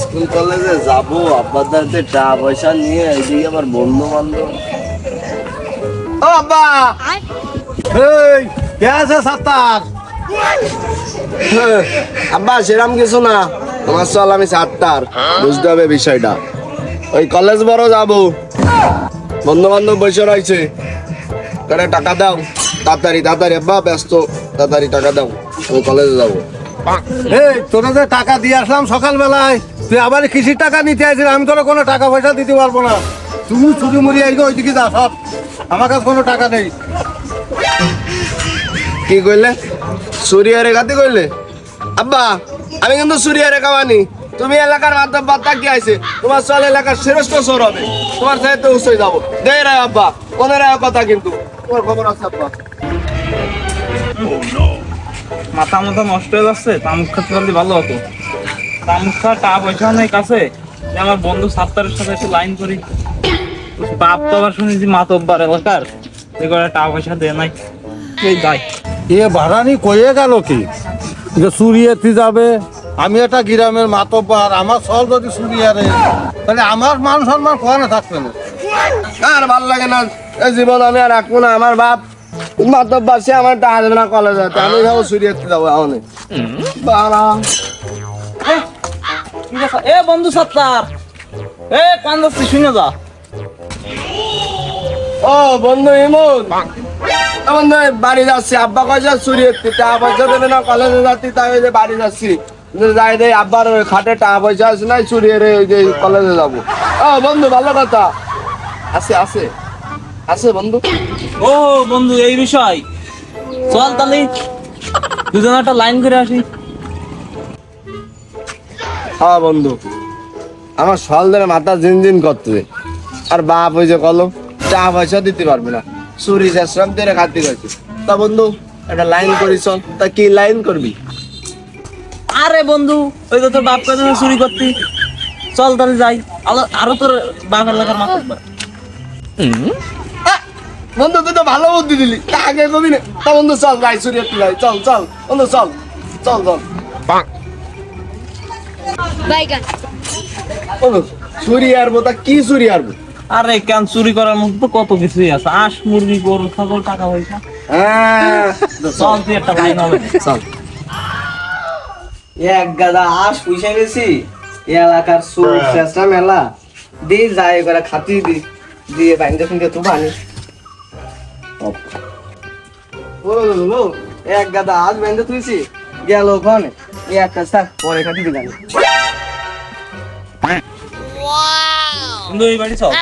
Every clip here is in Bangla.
স্কুল কলেজে যাব আব্বার হাতে টাকা পয়সা নিয়ে এইদিকে আবার বন্ধু বান্ধব ও আব্বা! এই, কে আছে সাত্তার? আব্বা, সেরাম কিছু না। তোমার চল, আমি সাতটার বুঝতে হবে বিষয়টা। ওই কলেজ বড় যাব। বন্ধু বান্ধব বসে রয়েছে। করে টাকা দাও। তাড়াতাড়ি তাড়াতাড়ি, আব্বা, ব্যস্ত। তাড়াতাড়ি টাকা দাও। আমি কলেজে যাব। এই, তোরা যে টাকা দিয়ে আসলাম সকালবেলায় তুই আবার কৃষির টাকা নিতে আসিস আমি তোরা কোনো টাকা পয়সা দিতে পারব না। তুমি চুরি মুড়ি আইগো ওইদিকে যা সব। আমার কাছে কোনো টাকা নেই। কি কইলে? সুরিয়া রেখাতে করলে আব্বা আমি কিন্তু সুরিয়া রেখা মানি তুমি এলাকার মাধ্যম বার্তা কি আছে তোমার চল এলাকার শ্রেষ্ঠ সর হবে। তোমার সাথে উৎসই যাব। দে রায় আব্বা মনে রাখো কথা কিন্তু। তোমার খবর আছে আব্বা। মাথা মাথা নষ্ট হয়ে যাচ্ছে তামুক খাতে ভালো হতো। তামুক খা টাকা পয়সা নেই কাছে। যে আমার বন্ধু সাত্তারের সাথে একটু লাইন করি। বাপ তো আবার শুনেছি মাতব্বার এলাকার সে করে টাকা পয়সা দেয় নাই। এই যাই। এ ভাড়ানি কয়ে গেল কি? যে সুরিয়াতে যাবে। আমি একটা গ্রামের মাতব্বার আমার সব যদি সুরিয়ারে তাহলে আমার মান সম্মান কোয়ানে থাকবে না? আর ভালো লাগে না এই জীবন আমি আর রাখব না। আমার বাপ মাতব বাসে আমার টাকা দেবে না কলেজ। আছে আমি যাব সুরিয়াতে যাব এখন বাবা। এ বন্ধু সাত্তার। এ কান যাচ্ছি শুনে যা। ও বন্ধু ইমন। বন্ধু বাড়ি যাচ্ছি। আব্বা কয়সা সুরিয়াতে টাকা পয়সা দেবে না কলেজে যাচ্ছি তাই ওই যে বাড়ি যাচ্ছি। যাই দে আব্বার ওই খাটে টাকা পয়সা আছে নাই সুরিয়ে রে ওই যে কলেজে যাব। ও বন্ধু ভালো কথা। আছে আছে। আছে বন্ধু। ও বন্ধু এই বিষয়। চল তাহলে দুজন একটা লাইন করে আসি। হ্যাঁ বন্ধু। আমার সল ধরে মাথা জিনজিন করতে আর বাপ ওই যে কলম টাকা পয়সা দিতে পারবে না। চুরি চেষ্টাম তেরে খাতে গেছে। তা বন্ধু একটা লাইন করি চল। তা কি লাইন করবি? আরে বন্ধু ওই তো তোর বাপ কাছে চুরি করতি। চল তাহলে যাই। আলো- আরও তোর বাপ এলাকার আহ, বন্ধু তুই তো ভালো বুদ্ধি দিলি। তা আগে কবি না। তা বন্ধু চল যাই চুরি চল চল। বন্ধু চল চল চল। বাইগান। চুরি আরবো তা কি চুরি আরবো? আরে কেন চুরি করার তো কত কিছুই আছে? আঁশ মুরগি গরু ছাগল টাকা পয়সা। হ্যাঁ। চল তুই একটা লাইন হবে চল। এক গাদা পুষে গেছি। এলাকার সুর চেষ্টা মেলা। দি যায় করে খাতি দি। দিয়ে বাইন্দে ফিন্দে তু বানি। ও এক গাদা আজ বাইন্দে তুইছি গেল ওখানে। একটা স্যার পরে খাতি দিলাম। বন্ধু এই বাড়ি চল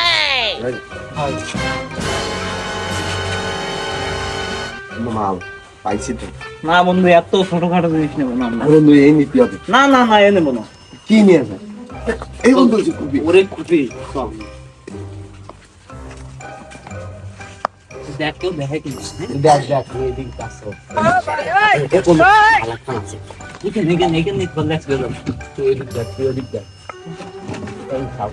পাইছি তো না বন্ধু এত ছোটখাটো জিনিস নেব না আমরা। বন্ধু এই নীতি হবে না না না এ নেব না কি নিয়ে যায় এই বন্ধু যে কুবি ওরে খুবই দেখ কেউ দেখে কি দেখ দেখ এদিক কাছে এখানে এখানে এখানে করলে আসবে না তুই এদিক দেখ তুই এদিক দেখ এই খাব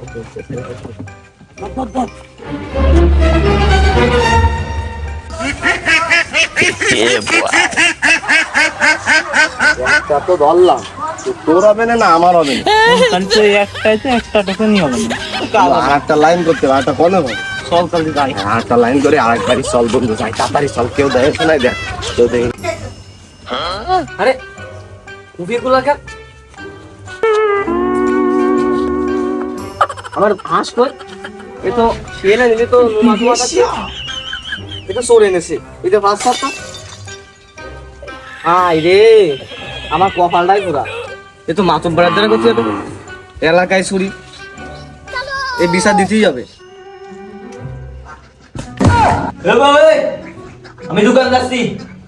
একটা তো ধরলাম তোর হবে না আমার হবে না? একটাই তো একটা টোকেনই হবে না। আর লাইন করতে হবে একটা কনে হবে। চল তাহলে যাই। আর লাইন করে আর একবারই চল বন্ধু যাই তাড়াতাড়ি চল কেউ দেখে শোনাই দেখ কেউ দেখে আরে কেন আমার হাঁস কই? এ তো সে না নিলে তো এটা চোর এনেছে। এটা পাঁচ সাতটা আই রে আমার কপালটাই পুরা। এ তো মাতব বেড়ার দ্বারা করছে তো এলাকায় চুরি এ বিচার দিতেই যাবে আমি দোকান যাচ্ছি।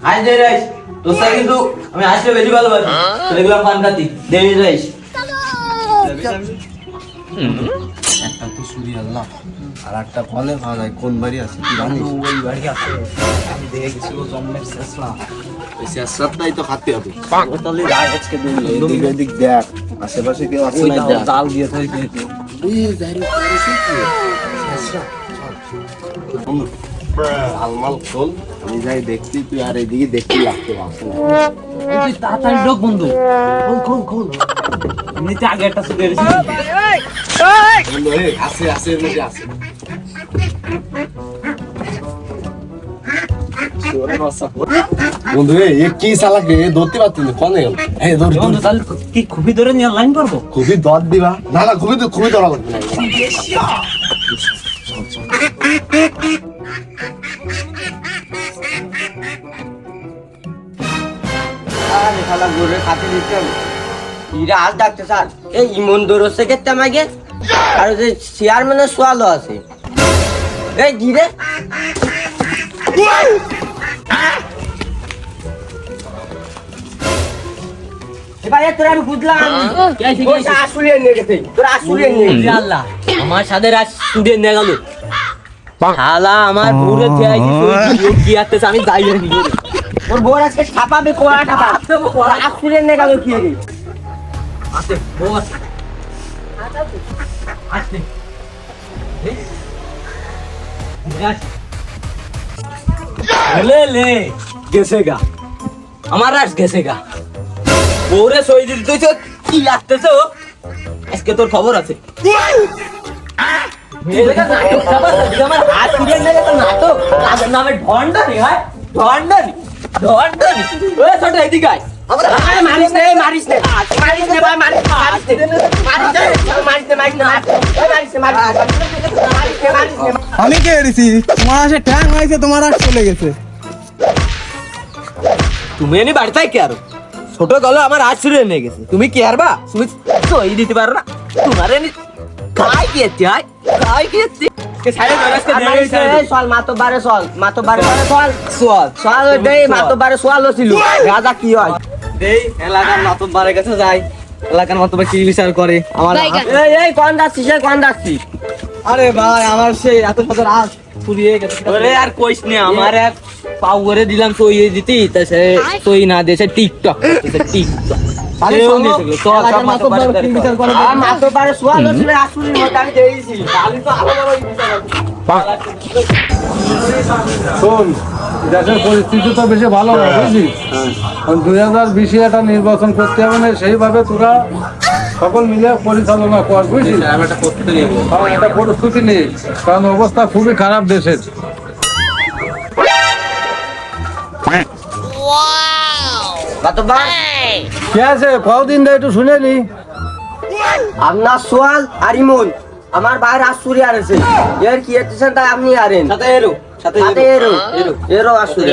আজ দে রাইস তোর সাথে কিন্তু আমি আসলে বেশি ভালোবাসি। গেলাম পান খাতি দেরি রাইস একটা তো চুরি আনলাম আর একটা কলে খাওয়া যায়, কোন বাড়ি আছে? কি জানিস? ওই বাড়ি আছে আমি দেখে গেছিল জন্মের শেষলা তো হবে খোল আমি যাই দেখছি তুই দেখতে তাড়াতাড়ি বন্ধু খোল আগে একটা আছে আছে এর মধ্যে আছে বন্ধু এ এ কি চালাক রে? ধরতে পারতি না কনে গেল? এই ধর ধর। বন্ধু তাহলে কি খুবই ধরে নিয়ে লাইন করব খুবই দর দিবা। না না খুবই খুবই ধরা লাগবে না। আরে শালা গরুরে খাতে দিতে হবে। ইরা আজ ডাকতে স্যার। এই ইমন দরসে কেতে আমাকে আর ওই যে চেয়ারম্যানের সোয়ালও আছে। এই ধীরে আল্লাহ। আমার সাথে রাত স্টুডেন্ট নিয়ে গেল। শালা আমার ঘুরে কি আসতেছে আমি যাই। ওর আজকে ছাপাবে কোয়া ছাপা আসলে নিয়ে গেল কি বউ আসতে আসতে এই। এই আসতে। লে লে গেছে গা আমার রাস গেছে গা বউরে সই দিতে তুই কি লাগতেছে ও আজকে তোর খবর আছে এলাকা নাটক চাপা আছে, আমার হাত ফিরে নেবে তো নাটক তাদের নামে ঢন্ডানি হয় ঢন্ডানি ঢন্ডানি ওই ছোট এদিকে আয় আমরা আরে মারিস নে মারিস নে। মারিস নে ভাই মারিস মারিস নে মারিস নে। মারিস নে মারিস নে মারিস নে মারিস নে মারিস নে মারিস নে। আমি কে এসেছি তোমার আসে ট্যাং হয়েছে তোমার আর চলে গেছে। তুমি এনে বাড়ি থাকি আর? ছোট গেল আমার হাত ছুড়ে নিয়ে গেছে। তুমি কি হারবা তুমি সই দিতে পারো না। তোমার এনে খাই কি এতে হয় খাই কি কে মাতো বারে সল মাতো বারে সোয়াল সল ওই দেই মাতো বারে সল। ছিল রাজা কি হয়? দেই এলাকার মাতব বারে কাছে যাই। এলাকার মাতব কি বিচার করে? আমার এই এই কোন যাচ্ছিস এই কোন যাচ্ছিস? আরে ভাই আমার সেই এত বছর আজ ফুরিয়ে গেছে। আরে আর কইস নে আমার এক পাও করে দিলাম সই দিতি তা সে সই না দিয়েছে টিকটক টিকটক। শোনো, দেশের পরিস্থিতি তো বেশি ভালো না বুঝছিস দুই হাজার বিশে একটা নির্বাচন করতে হবে না সেইভাবে তোরা সকল মিলে পরিচালনা কর বুঝছিস হ্যাঁ, একটা পরিস্থিতি নেই কারণ অবস্থা খুবই খারাপ দেশের। কে আছে? কদিন দেয় একটু শুনে নি। আপনার সোয়াল আর ইমন আমার বাইরে আসুরি আর আছে। এর কি এতেছেন তাই আপনি আরেন? সাথে এরো সাথে এরো। এরো। আসুরি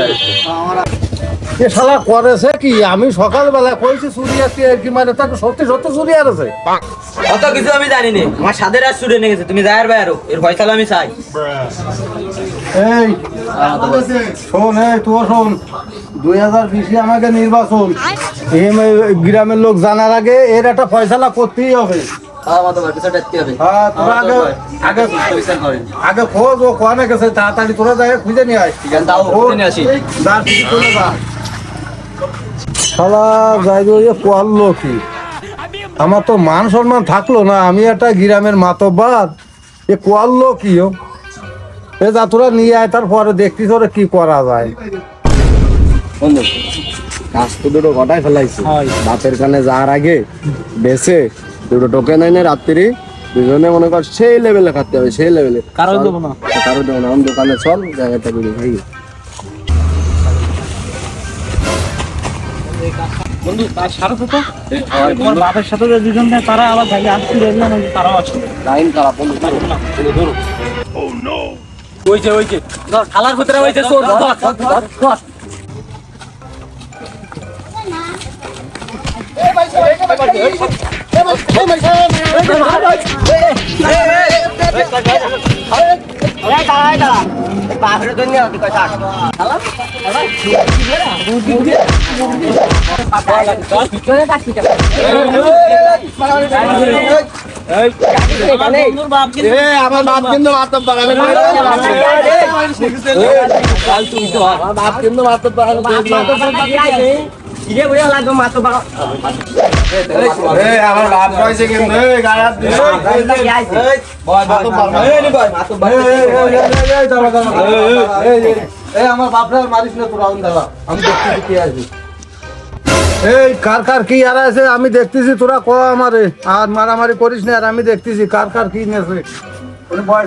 এ শালা করেছে কি? আমি সকালবেলা কইছি চুরি আসছে আর কি মানে তাকে সত্যি সত্যি চুরি আর আছে অত কিছু আমি জানি না আমার সাদের রাত ছুটে নিয়ে গেছে। তুমি যাই বাইরো এর ফয়সালা আমি চাই। এই শোন এই তুই শোন দুই হাজার বিশে আমাকে নির্বাচন। গ্রামের লোক জানার আগে এর একটা ফয়সালা করতেই হবে। আগে আগে আগে খোঁজ ও কোয়ানে গেছে তাড়াতাড়ি তোরা যাই খুঁজে নিয়ে আয়। দাও, ও, খুঁজে নিয়ে আসি। যা, তুই চলে যা। শালা যাই যে কি আমার তো মান সম্মান থাকল না আমি একটা গ্রামের মাতব্বার। এ করল কি ও। এ যা তোরা নিয়ে আয় তারপরে দেখতি তোরা কি করা যায়। বন্ধু কাজ তো দুটো ঘটাই ফেলাইছে। বাপের কানে যাওয়ার আগে বেসে দুটো টোকেন এনে রাত্রি দুজনে মনে কর সেই লেভেলে খাতে হবে সেই লেভেলে কারও দেবো না। কারও দেবো না আমার দোকানে চল জায়গাটা বিড়ি খাই বন্ধু তার সাথে তো। তোমার বাপের সাথে যে দুজন তারা আবার ভাই আসছে দেখলাম তারাও আছে লাইন খারাপ বন্ধু ওইছে ওইছে ধর। খালার ভিতরে ওইছে চোর ধর ধর ধর ধর বাপরে তো নিয়ে আমার বাপ কিন্তু মাতব বাগানে বাপ কিন্তু মাতব বাগানে ইরে বুড়ে লাগবে মাতো বাবা এ আমার বাপ কইছে কিন্তু এ গায়াত দিছে মাতব বাগানে এই, এই, এই, এই, এই, দাঁড়া, দাঁড়া, দাঁড়া, এই, এই, এই, আমার বাপরা মারিস না তোরা আমি দাঁড়া আমি দেখতেছি কে আছে এই কার কার কি আর আছে আমি দেখতেছি তোরা ক আমারে আর মারামারি করিস না আর আমি দেখতেছি কার কার কি নেছে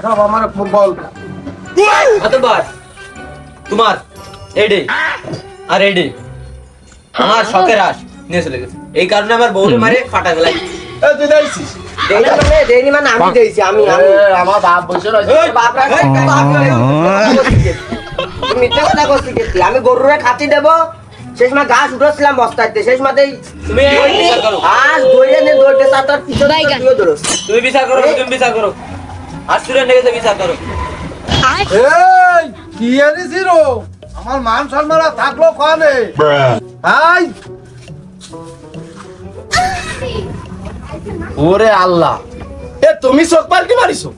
সব আমার তোমার এডে আর এডে আমার শখের আস নিয়ে চলে গেছে। এই কারণে আমার বউকে মারে ফাটা গেলাই তুই দেখছিস মানে মানে আমি গরুরে খাতি দেব। শেষ মা ঘাস উঠেছিলাম বস্তাতে শেষ মাতেই তুমি বিচার করো। ঘাস দৌড়ে সাতার পিছনে তুইও দৌড়স তুমি বিচার করো তুমি বিচার করো। আর সুরেন লেগেছে বিচার করো। এই কি রো? আমার মান সম্মান থাকল কানে? হাই। ওরে আল্লাহ। এ তুমি চোখ পাল্টি মারিছো?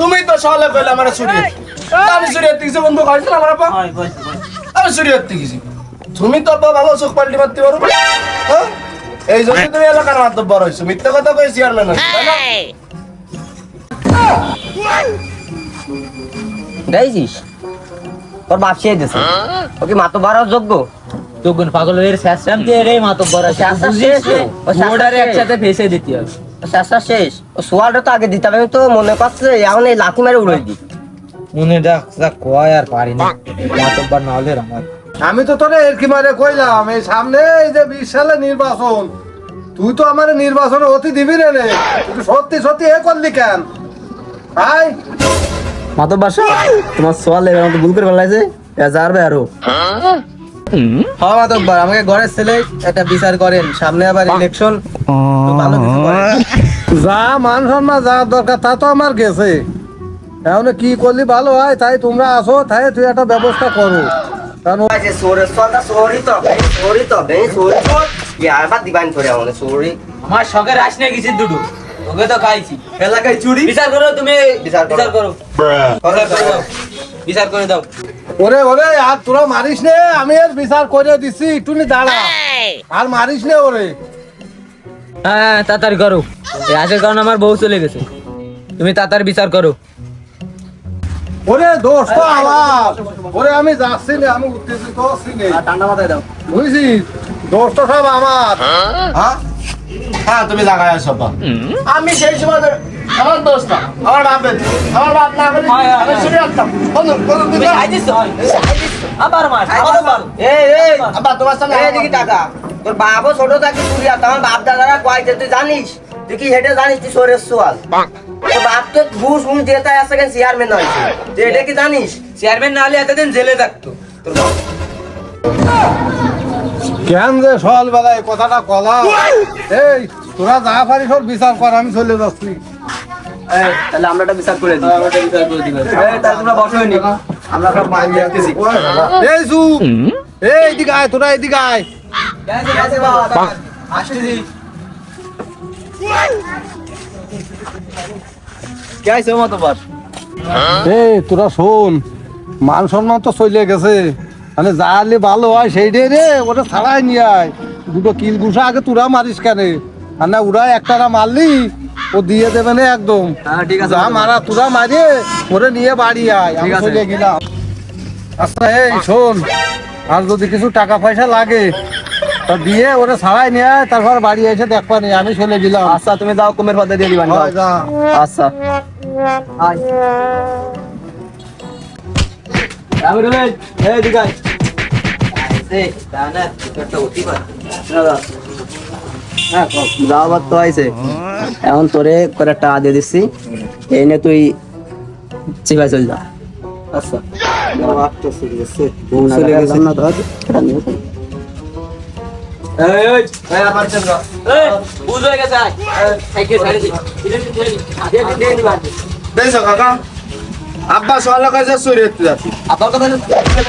তুমি তো সকালে কইলে আমার চুরিয়ে আমি চুরিয়ে কিছু বন্ধু খাইছিল আমার আপা? আমি চুরিয়ে গেছি। তুমি তো আব্বা ভালো চোখ পাল্টি মারতে পারো। হ্যাঁ? এই জন্য তুমি এলাকার মাধ্যম বড় হয়েছো। মিথ্যা কথা কই চেয়ারম্যান দেখিস? তোর বাপ সে দিছে। ওকে মাতো বাড়ার যোগ্য? তোগুন পাগলের শেষরাম দিয়ে রে মাতব্বর আছে ওটারে। একসাথে ফেসে দিতে হবে। শেষ। ও সোয়ালটা তো আগে দিতে হবে। আমি তো মনে করছে এখন এই লাথি মেরে দিই। মনে যা কয় আর পারি না। মাতব্বর না হলে আমার আমি তো তোরে এর কি মারে কইলাম এই সামনে এই যে বিশ সালে নির্বাচন তুই তো আমার নির্বাচনে অতি দিবি রে। রে সত্যি সত্যি এ করলি কেন? হাই মাতব্বর তোমার সোয়াল এর মতো ভুল করে ফেলাইছে। আরও। হ্যাঁ মাতব্বর আমাকে ঘরের ছেলে একটা বিচার করেন সামনে আবার ইলেকশন ভালো কিছু করেন। যা মান সম্মান যা দরকার তা তো আমার গেছে। এখন কি করলি ভালো হয় তাই তোমরা আসো তাই তুই একটা ব্যবস্থা করো। কারণ আমার শখের রাস নিয়ে গেছি দুটো। ওকে তো খাইছি। এলাকায় চুরি? বিচার করো তুমি। বিচার করো। বিচার করো। দাও বিচার করে। দাও। ওরে ওরে আর তোরা মারিস নে আমি এর বিচার করে দিছি একটু দাঁড়া। আর মারিস নে ওরে। হ্যাঁ তাড়াতাড়ি করো। এই আজের কারণে আমার বউ চলে গেছে। তুমি তাড়াতাড়ি বিচার করো। ওরে দোষ তো আমার ওরে আমি যাচ্ছি না আমি উত্তেজিত হচ্ছি না। ঠান্ডা মাথায় দাও। বুঝছিস? দোষ তো সব আমার। হ্যাঁ? হ্যাঁ তুমি জায়গায় আসো। আমি সেই সময় আমার দোষ না আমার বাপের আমার বাপ না আমি চুরি আসতাম বন্ধু বন্ধু তুমি। আবার মার আবার মার। এই এই আব্বা তোমার সামনে এই দিকে টাকা। তোর বাপও ছোট থাকে চুরি আর আমার বাপ দাদারা কয়েছে তুই জানিস? তুই কি হেঁটে জানিস? তুই সোরের সোয়াল। তোর বাপ তো ঘুষ ঘুষ দিয়ে তাই আসছে চেয়ারম্যান হয়েছে। তুই এটা কি জানিস? চেয়ারম্যান না হলে এতদিন জেলে থাকতো। তোর বাপ। কেন যে সল বেলা এই কথাটা কলা এই তোরা যা পারিস সব বিচার কর আমি চলে যাচ্ছি। তাহলে আমরা একটা বিচার করে দিই। বিচার করে দিবেন তাহলে তোমরা বসো নি আমরা সব মারি আসতেছি এই সু এই এদিকে আয় তোরা এদিকে আয়। আসতেছি। কে আইছে মতো এই তোরা শোন। মান সম্মান তো চলে গেছে। মানে যা ভালো হয় সেইটাই রে ওটা ছাড়াই নিয়ে আয়। দুটো কিল ঘুষা আগে তোরা মারিস কেন? আর না ওরা একটারা মারলি ও দিয়ে দেবে না একদম। হ্যাঁ ঠিক আছে যা মারা তোরা মারিয়ে ওরে নিয়ে বাড়ি আয়। আমি চলে গেলাম। আচ্ছা এই শোন আর যদি কিছু টাকা পয়সা লাগে তা দিয়ে ওরা ছাড়াই নিয়ে আয় তারপর বাড়ি এসে দেখবা নি আমি চলে গেলাম। আচ্ছা তুমি যাও কুমের পথে দিয়ে যা। আচ্ছা। আয়। আমি রে এই দিগাই এই দানা একটা অতি পারে হ্যাঁ যাওয়ার তো আইছে। এখন তোরে করে টাকা দিয়ে দিচ্ছি এই নে তুই চিপাই চল যা। আচ্ছা। চলে গেছে। না তো। এই এই এই আবার চল যা এই বুঝ গেছে আয়। সাইকেল ছাড়ে দি দিয়ে দিয়ে দিবা দেখছ কাকা। আব্বা সকালে কাছে চুরি হতে যাচ্ছি? আপনার কথা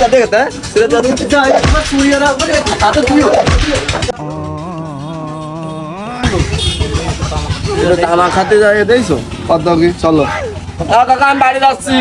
তাতে টানা খাতে যাইয়ে দেইছো কত কি চলো কাকা আমি বাড়ি যাচ্ছি